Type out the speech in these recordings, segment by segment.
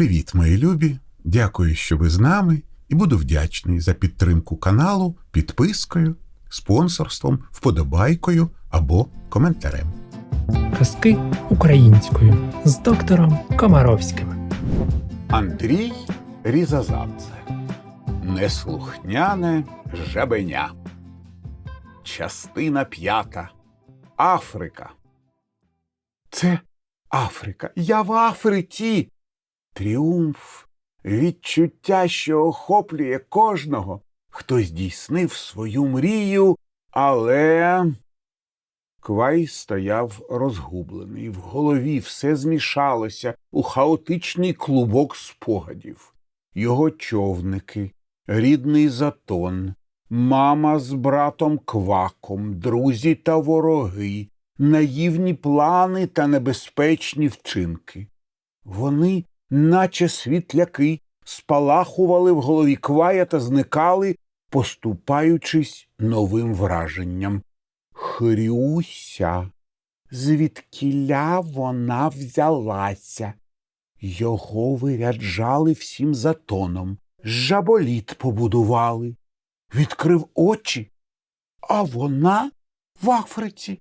Привіт, мої любі! Дякую, що ви з нами, і буду вдячний за підтримку каналу підпискою, спонсорством, вподобайкою або коментарем. Казки українською з доктором Комаровським. Андрій Різазадзе Неслухняне жабеня. Частина п'ята. Африка. Це Африка. Я в Африці. Тріумф, відчуття, що охоплює кожного, хто здійснив свою мрію, але. Квай стояв розгублений, в голові все змішалося у хаотичний клубок спогадів. Його човники, рідний затон, мама з братом кваком, друзі та вороги, наївні плани та небезпечні вчинки. Вони, наче світляки, спалахували в голові квая та зникали, поступаючись новим враженням. Хрюся, звідкіля вона взялася. Його виряджали всім затоном, жаболіт побудували. Відкрив очі, а вона в Африці.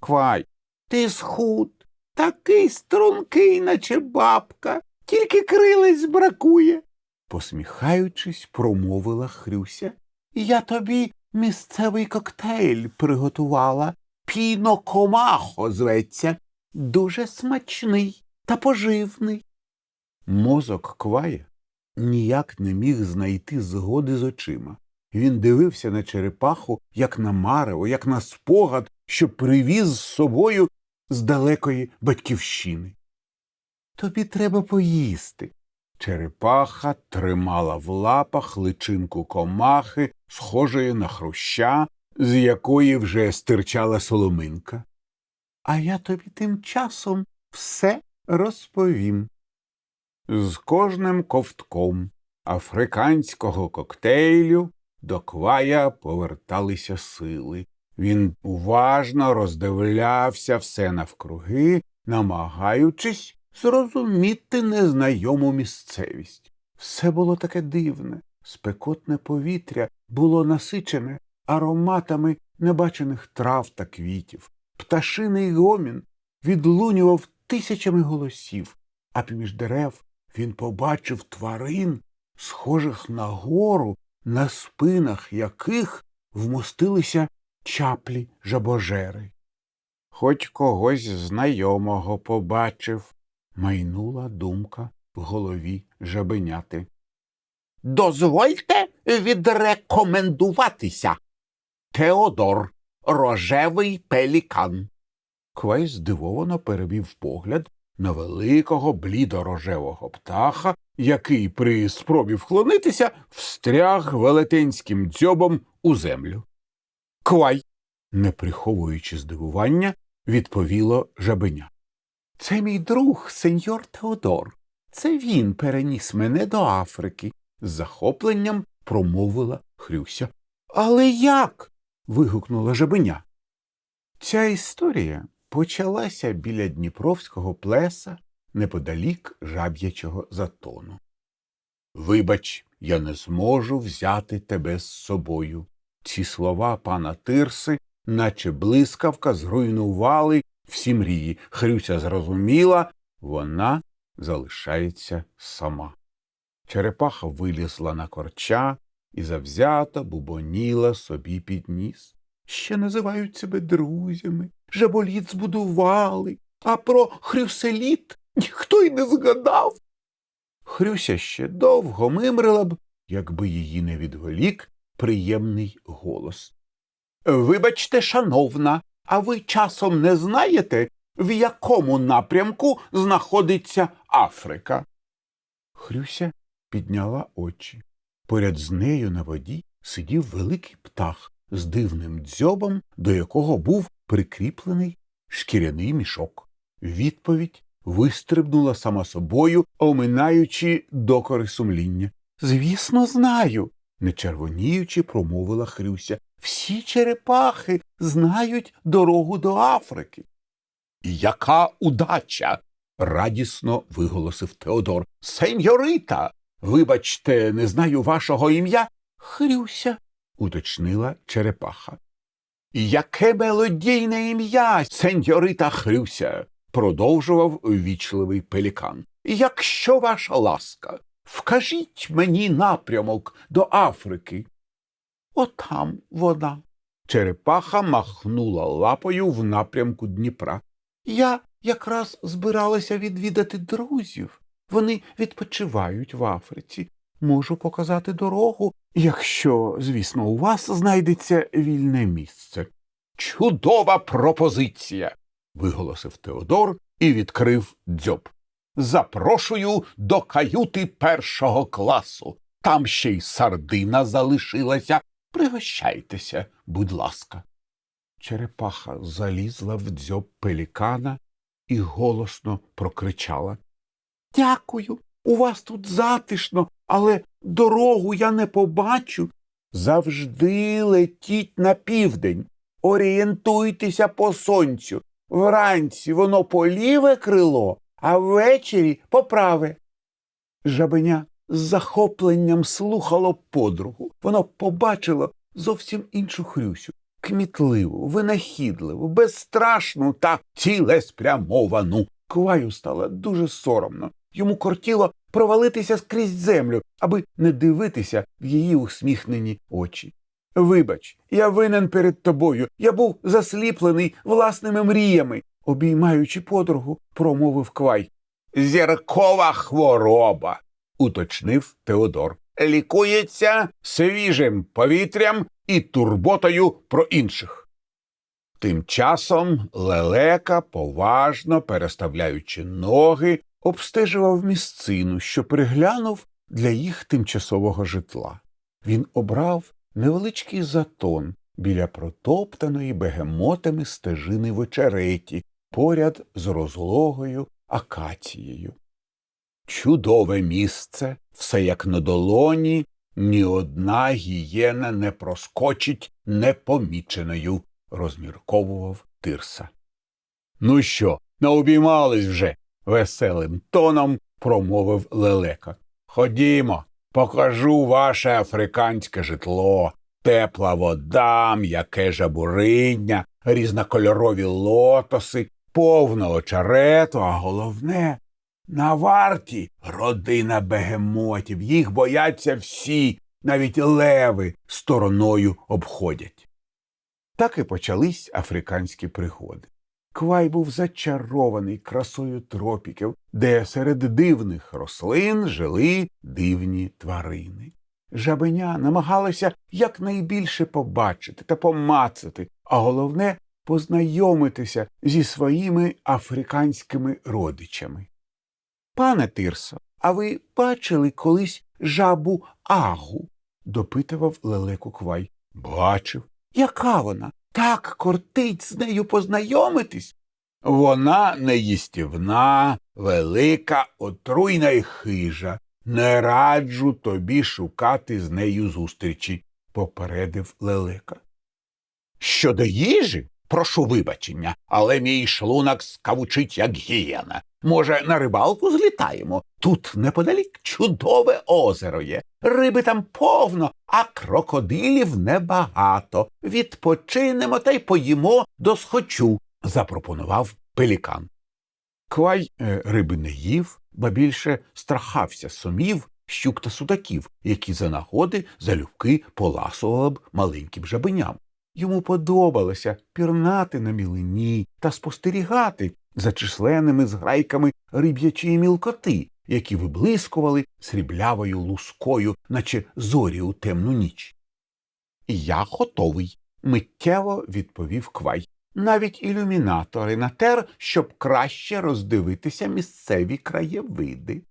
Квай, ти схуд, такий стрункий, наче бабка, тільки крилець бракує. Посміхаючись, промовила Хрюся. Я тобі місцевий коктейль приготувала. Піно комахо зветься. Дуже смачний та поживний. Мозок квая ніяк не міг знайти згоди з очима. Він дивився на черепаху, як на марево, як на спогад, що привіз з собою з далекої батьківщини. Тобі треба поїсти. Черепаха тримала в лапах личинку комахи, схожої на хруща, з якої вже стирчала соломинка. А я тобі тим часом все розповім. З кожним ковтком африканського коктейлю до квая поверталися сили. Він уважно роздивлявся все навкруги, намагаючись зрозуміти незнайому місцевість. Все було таке дивне, спекотне повітря було насичене ароматами небачених трав та квітів. Пташиний гомін відлунював тисячами голосів, а поміж дерев він побачив тварин, схожих на гору, на спинах яких вмостилися чаплі жабожери. Хоч когось знайомого побачив, майнула думка в голові жабеняти. Дозвольте відрекомендуватися. Теодор, рожевий пелікан. Квей здивовано перевів погляд на великого блідорожевого птаха, який при спробі вклонитися встряг велетенським дзьобом у землю. Квай, не приховуючи здивування, відповіло жабеня. Це мій друг, сеньор Теодор. Це він переніс мене до Африки, з захопленням промовила Хрюся. Але як? вигукнула жабеня. Ця історія почалася біля Дніпровського плеса неподалік жаб'ячого затону. Вибач, я не зможу взяти тебе з собою. Ці слова пана Тирси, наче блискавка, зруйнували всі мрії. Хрюся зрозуміла, вона залишається сама. Черепаха вилізла на корча і завзято бубоніла собі під ніс. Ще називають себе друзями, жаболіт збудували, а про хрюселіт ніхто й не згадав. Хрюся ще довго мимрила б, якби її не відволік приємний голос. Вибачте, шановна, а ви часом не знаєте, в якому напрямку знаходиться Африка? Хрюся підняла очі. Поряд з нею на воді сидів великий птах з дивним дзьобом, до якого був прикріплений шкіряний мішок. Відповідь вистрибнула сама собою, оминаючи докори сумління. Звісно, знаю, не червоніючи, промовила Хрюся. Всі черепахи знають дорогу до Африки. Яка удача! радісно виголосив Теодор. Сеньорита, вибачте, не знаю вашого ім'я. Хрюся, уточнила черепаха. Яке мелодійне ім'я, сеньорита Хрюся, продовжував ввічливий пелікан. Якщо ваша ласка, вкажіть мені напрямок до Африки. Отам вона. Черепаха махнула лапою в напрямку Дніпра. Я якраз збиралася відвідати друзів. Вони відпочивають в Африці. Можу показати дорогу, якщо, звісно, у вас знайдеться вільне місце. Чудова пропозиція. виголосив Теодор і відкрив дзьоб. Запрошую до каюти першого класу. Там ще й сардина залишилася. Пригощайтеся, будь ласка. Черепаха залізла в дзьоб пелікана і голосно прокричала. Дякую, у вас тут затишно, але дорогу я не побачу. Завжди летіть на південь. Орієнтуйтеся по сонцю. Вранці воно по ліве крило, а ввечері по праве. Жабеня з захопленням слухало подругу. Воно побачило зовсім іншу Хрюсю. Кмітливу, винахідливу, безстрашну та цілеспрямовану. Кваю стало дуже соромно. Йому кортіло провалитися скрізь землю, аби не дивитися в її усміхнені очі. Вибач, я винен перед тобою. Я був засліплений власними мріями, обіймаючи подругу, промовив Квай. Зіркова хвороба, уточнив Теодор. Лікується свіжим повітрям і турботою про інших. Тим часом лелека, поважно переставляючи ноги, обстежував місцину, що приглянув для їх тимчасового житла. Він обрав невеличкий затон біля протоптаної бегемотами стежини в очереті, поряд з розлогою акацією. Чудове місце, все як на долоні, ні одна гієна не проскочить непоміченою, розмірковував Тирса. Ну що, наобіймались вже? веселим тоном промовив лелека. Ходімо, покажу ваше африканське житло, тепла вода, м'яке жабуриння, різнокольорові лотоси, повно очерету, а головне на варті родина бегемотів. Їх бояться всі, навіть леви стороною обходять. Так і почались африканські пригоди. Квай був зачарований красою тропіків, де серед дивних рослин жили дивні тварини. Жабеня намагалося якнайбільше побачити та помацати, а головне познайомитися зі своїми африканськими родичами. Пане Тирсо, а ви бачили колись жабу агу? допитував лелеку Квай. Бачив. Яка вона? Так кортить з нею познайомитись. Вона неїстівна, велика, отруйна й хижа. Не раджу тобі шукати з нею зустрічі, попередив лелека. Щодо їжі, прошу вибачення, але мій шлунок скавучить, як гієна. Може, на рибалку злітаємо? Тут неподалік чудове озеро є. Риби там повно, а крокодилів небагато. Відпочинемо та й поїмо досхочу, запропонував пелікан. Квай е, риби не їв, ба більше страхався сумів, щук та судаків, які за нагоди залюбки поласували б маленьким жабеням. Йому подобалося пірнати на мілині та спостерігати за численними зграйками риб'ячої мілкоти, які виблискували сріблявою лускою, наче зорі у темну ніч. Я готовий, миттєво відповів Квай. Навіть ілюмінатори натер, щоб краще роздивитися місцеві краєвиди.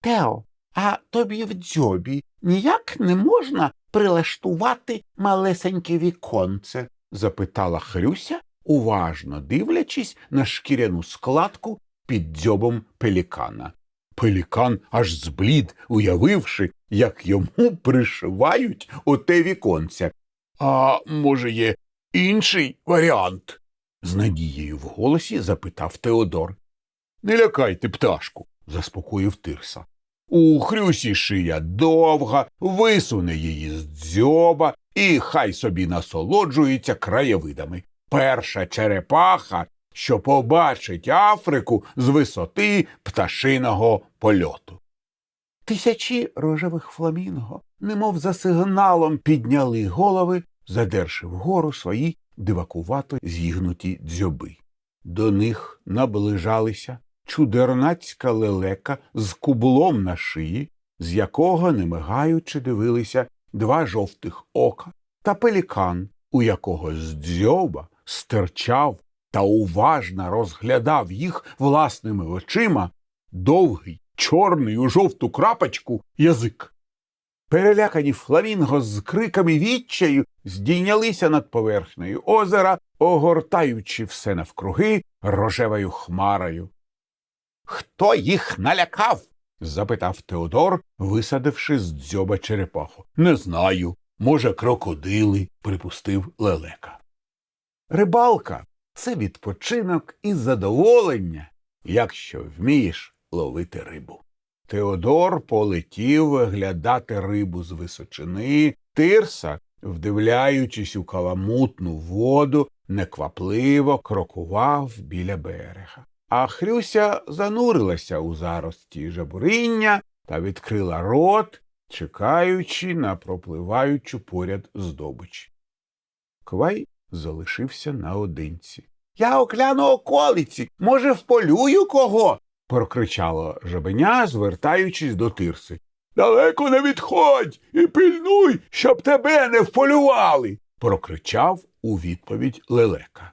Тео, а тобі в дзьобі ніяк не можна прилаштувати малесеньке віконце? запитала Хрюся, уважно дивлячись на шкіряну складку під дзьобом пелікана. Пелікан аж зблід, уявивши, як йому пришивають оте віконце. А може, є інший варіант? з надією в голосі запитав Теодор. Не лякайте пташку, заспокоїв Тирса. У Хрюсі шия довга, висуне її з дзьоба, і хай собі насолоджується краєвидами. Перша черепаха, що побачить Африку з висоти пташиного польоту. Тисячі рожевих фламінго, немов за сигналом, підняли голови, задерши вгору свої дивакувато зігнуті дзьоби. До них наближалися чудернацька лелека з кублом на шиї, з якого, не мигаючи, дивилися два жовтих ока, та пелікан, у якого з дзьоба стирчав та уважно розглядав їх власними очима довгий, чорний у жовту крапочку язик. Перелякані фламінго з криками відчаю здійнялися над поверхнею озера, огортаючи все навкруги рожевою хмарою. Хто їх налякав? запитав Теодор, висадивши з дзьоба черепаху. Не знаю. Може, крокодили, припустив лелека. Рибалка це відпочинок і задоволення, якщо вмієш ловити рибу. Теодор полетів виглядати рибу з височини, тирса, вдивляючись у каламутну воду, неквапливо крокував біля берега. А Хрюся занурилася у зарості жабуриння та відкрила рот, чекаючи на пропливаючу поряд здобич. Квай залишився наодинці. Я окляну околиці, може, вполюю кого? прокричало жабеня, звертаючись до тирси. Далеко не відходь і пильнуй, щоб тебе не вполювали. прокричав у відповідь лелека.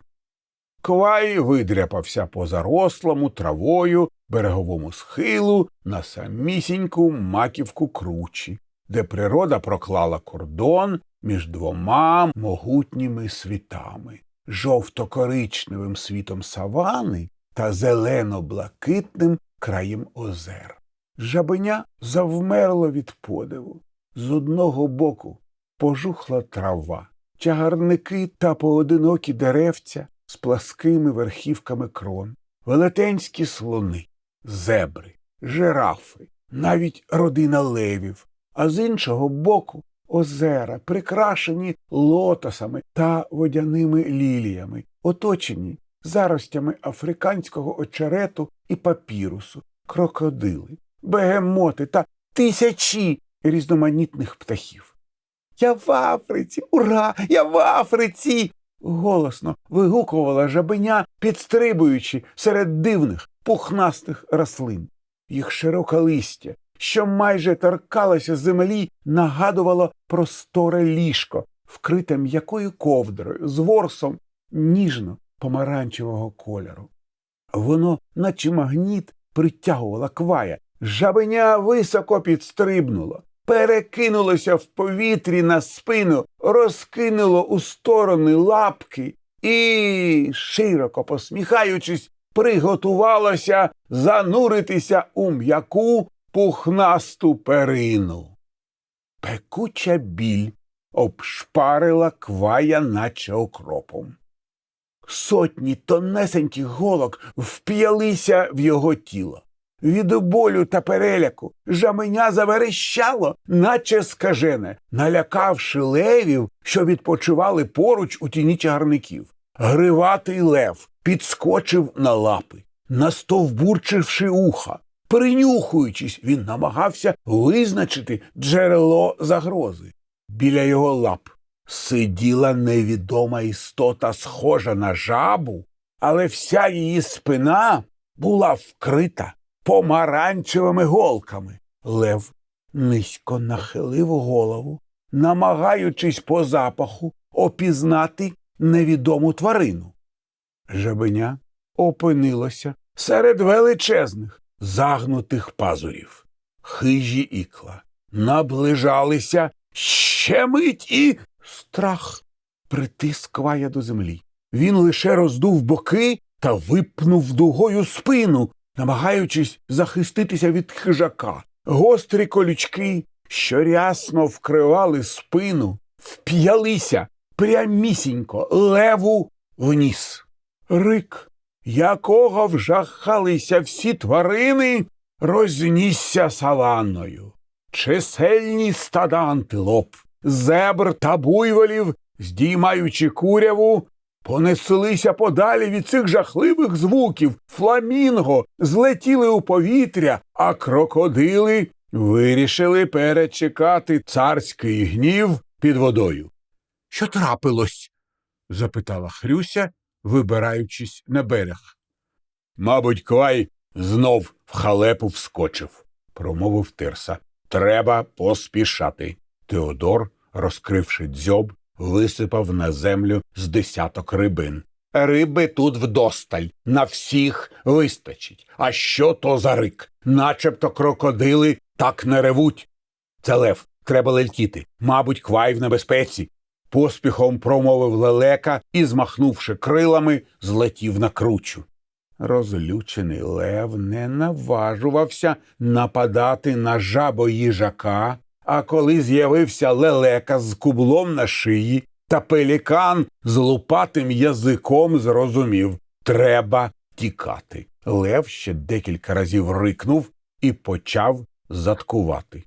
Квай видряпався по зарослому травою береговому схилу на самісіньку маківку кручі, де природа проклала кордон між двома могутніми світами жовто-коричневим світом савани та зелено-блакитним краєм озер. Жабеня завмерло від подиву. З одного боку пожухла трава, чагарники та поодинокі деревця з пласкими верхівками крон, велетенські слони, зебри, жирафи, навіть родина левів, а з іншого боку озера, прикрашені лотосами та водяними ліліями, оточені заростями африканського очерету і папірусу, крокодили, бегемоти та тисячі різноманітних птахів. Я в Африці, ура! Я в Африці. Голосно вигукувала жабеня, підстрибуючи серед дивних пухнастих рослин. Їх широке листя, що майже торкалося землі, нагадувало просторе ліжко, вкрите м'якою ковдрою з ворсом ніжно помаранчевого кольору. Воно, наче магніт, притягувало квая. Жабеня високо підстрибнуло, перекинулося в повітрі на спину, розкинуло у сторони лапки і, широко посміхаючись, приготувалося зануритися у м'яку пухнасту перину. Пекуча біль обшпарила квая, наче окропом. Сотні тонесеньких голок вп'ялися в його тіло. Від болю та переляку жаменя заверещало, наче скажене, налякавши левів, що відпочивали поруч у тіні чагарників. Гриватий лев підскочив на лапи, настовбурчивши уха. Принюхуючись, він намагався визначити джерело загрози. Біля його лап сиділа невідома істота, схожа на жабу, але вся її спина була вкрита помаранчевими голками. Лев низько нахилив голову, намагаючись по запаху опізнати невідому тварину. Жабеня опинилося серед величезних загнутих пазурів. Хижі ікла наближалися ще мить і страх притис квая до землі. Він лише роздув боки та випнув дугою спину, намагаючись захиститися від хижака. Гострі колючки, що рясно вкривали спину, вп'ялися прямісінько леву вніс. Рик якого вжахалися всі тварини, рознісся саванною. Чисельні стада антилоп, зебр та буйволів, здіймаючи куряву, понеслися подалі від цих жахливих звуків. Фламінго злетіли у повітря, а крокодили вирішили перечекати царський гнів під водою. Що трапилось? запитала Хрюся, вибираючись на берег. Мабуть, Квай знов в халепу вскочив, промовив Тирса. Треба поспішати. Теодор, розкривши дзьоб, висипав на землю з десяток рибин. Риби тут вдосталь, на всіх вистачить. А що то за рик? Начебто крокодили так не ревуть. Це лев, треба летіти. Мабуть, квай в небезпеці. Поспіхом промовив лелека і, змахнувши крилами, злетів на кручу. Розлючений лев не наважувався нападати на жабо їжака, а коли з'явився лелека з кублом на шиї, та пелікан з лупатим язиком зрозумів треба тікати. Лев ще декілька разів рикнув і почав заткувати.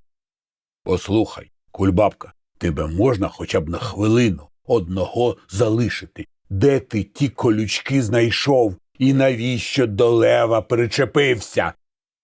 Послухай, кульбабка, тебе можна хоча б на хвилину одного залишити. Де ти ті колючки знайшов і навіщо до лева причепився?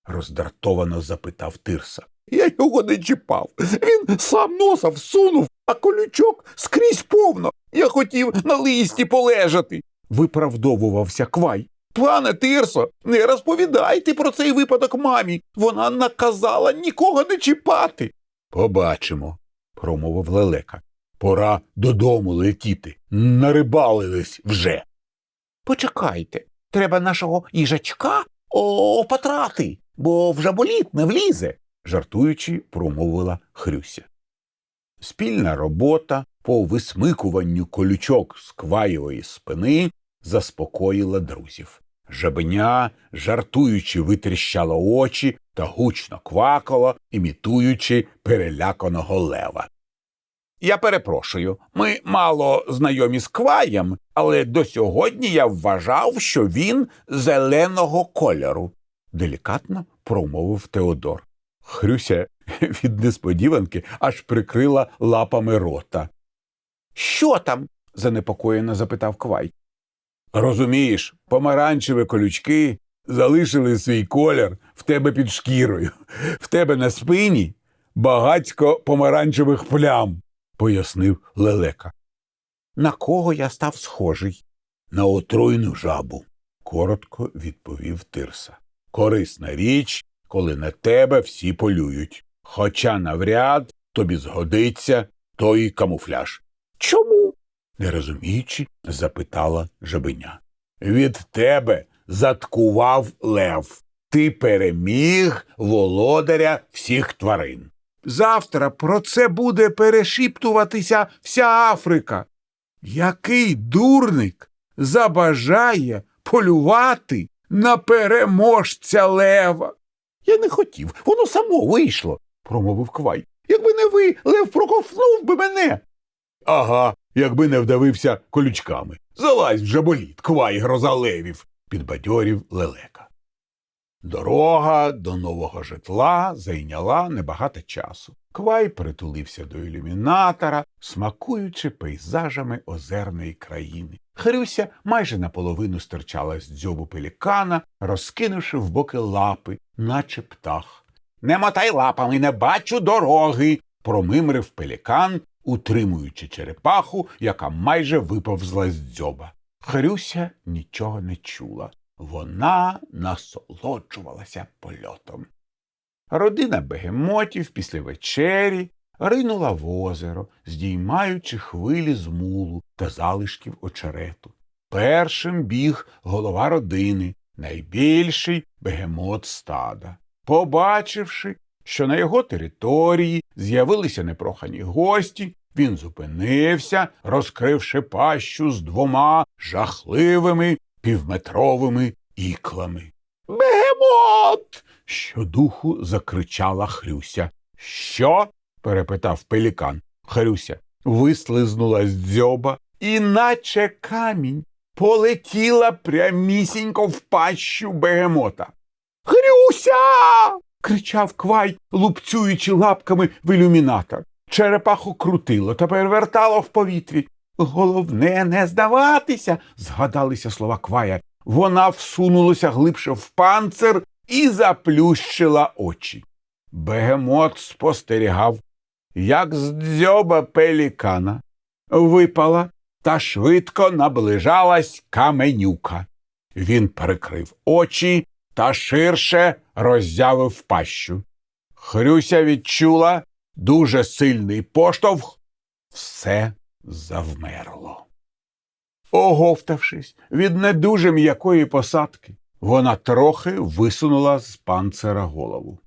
роздратовано запитав Тирса. Я його не чіпав. Він сам носа всунув, а колючок скрізь повно. Я хотів на листі полежати. Виправдовувався Квай. Пане Тирсо, не розповідайте про цей випадок мамі. Вона наказала нікого не чіпати. Побачимо, промовив лелека. Пора додому летіти. Нарибалились вже. Почекайте, треба нашого їжачка опатрати, бо в жаболіт не влізе, жартуючи, промовила Хрюся. Спільна робота по висмикуванню колючок з кваєвої спини заспокоїла друзів. Жабеня, жартуючи, витріщала очі та гучно квакала, імітуючи переляканого лева. Я перепрошую, ми мало знайомі з кваєм, але до сьогодні я вважав, що він зеленого кольору, делікатно промовив Теодор. Хрюся від несподіванки аж прикрила лапами рота. Що там? занепокоєно запитав Квай. Розумієш, помаранчеві колючки залишили свій колір в тебе під шкірою. В тебе на спині багацько помаранчевих плям, пояснив лелека. На кого я став схожий? На отруйну жабу, коротко відповів Тирса. Корисна річ, коли на тебе всі полюють. Хоча навряд тобі згодиться той камуфляж. Чому? не розуміючи, запитала жабеня. Від тебе заткував лев. Ти переміг володаря всіх тварин. Завтра про це буде перешіптуватися вся Африка. Який дурник забажає полювати на переможця лева? Я не хотів, воно само вийшло, промовив Квай. Якби не ви, лев проковтнув би мене. Ага, якби не вдавився колючками. Залазь в жаболіт, квай гроза левів, підбадьорів лелека. Дорога до нового житла зайняла небагато часу. Квай притулився до ілюмінатора, смакуючи пейзажами озерної країни. Хрюся майже наполовину стирчала з дзьобу пелікана, розкинувши в боки лапи, наче птах. Не мотай лапами, не бачу дороги. промимрив пелікан, утримуючи черепаху, яка майже виповзла з дзьоба. Хрюся нічого не чула. Вона насолоджувалася польотом. Родина бегемотів після вечері ринула в озеро, здіймаючи хвилі з мулу та залишків очерету. Першим біг голова родини, найбільший бегемот стада. Побачивши, що на його території з'явилися непрохані гості, він зупинився, розкривши пащу з двома жахливими півметровими іклами. Бегемот. щодуху закричала Хрюся. Що? перепитав пелікан. Хрюся вислизнула з дзьоба і, наче камінь, полетіла прямісінько в пащу бегемота. Хрюся. кричав квай, лупцюючи лапками в ілюмінатор. Черепаху крутило та перевертало в повітрі. Головне не здаватися, згадалися слова квая. Вона всунулася глибше в панцир і заплющила очі. Бегемот спостерігав, як з дзьоба пелікана випала та швидко наближалась каменюка. Він прикрив очі та ширше роззявив пащу. Хрюся відчула дуже сильний поштовх. Все завмерло. Оговтавшись від не дуже м'якої посадки, вона трохи висунула з панцира голову.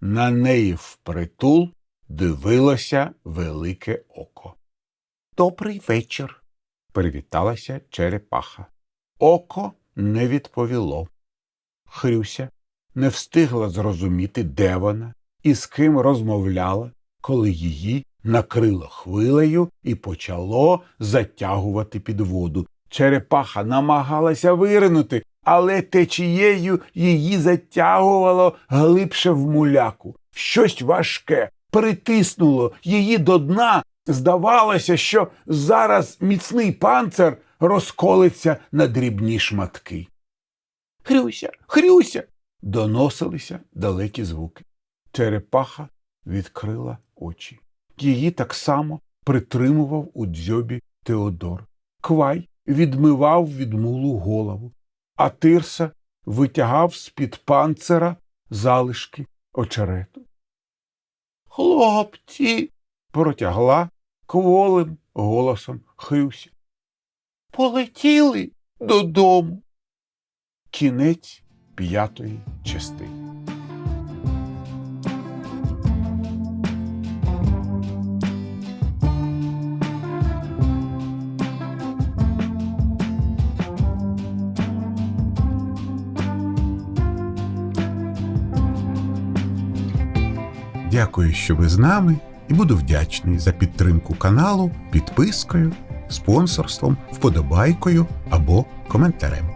На неї впритул дивилося велике око. Добрий вечір, привіталася черепаха. Око не відповіло. Хрюся не встигла зрозуміти, де вона і з ким розмовляла, коли її накрило хвилею і почало затягувати під воду. Черепаха намагалася виринути, але течією її затягувало глибше в муляку. Щось важке притиснуло її до дна. Здавалося, що зараз міцний панцир розколиться на дрібні шматки. Хрюся, Хрюся. доносилися далекі звуки. Черепаха відкрила очі. Її так само притримував у дзьобі Теодор. Квай відмивав від мулу голову, а тирса витягав з-під панцира залишки очерету. Хлопці. протягла кволим голосом Хрюся. Полетіли додому. Кінець п'ятої частини. Дякую, що ви з нами, і буду вдячний за підтримку каналу підпискою, спонсорством, вподобайкою або коментарем.